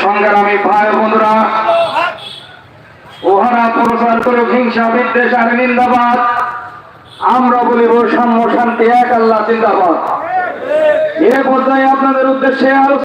সংগ্রামী ভাই বন্ধুরা ওহারা প্রচার করে হিংসা, বিদ্বেষ আর নিন্দাবাদ। আমরা বলিব সাম্য শান্তি, এক আল্লাহ, জিন্দাবাদ। এ পর্যায়ে আপনাদের উদ্দেশ্যে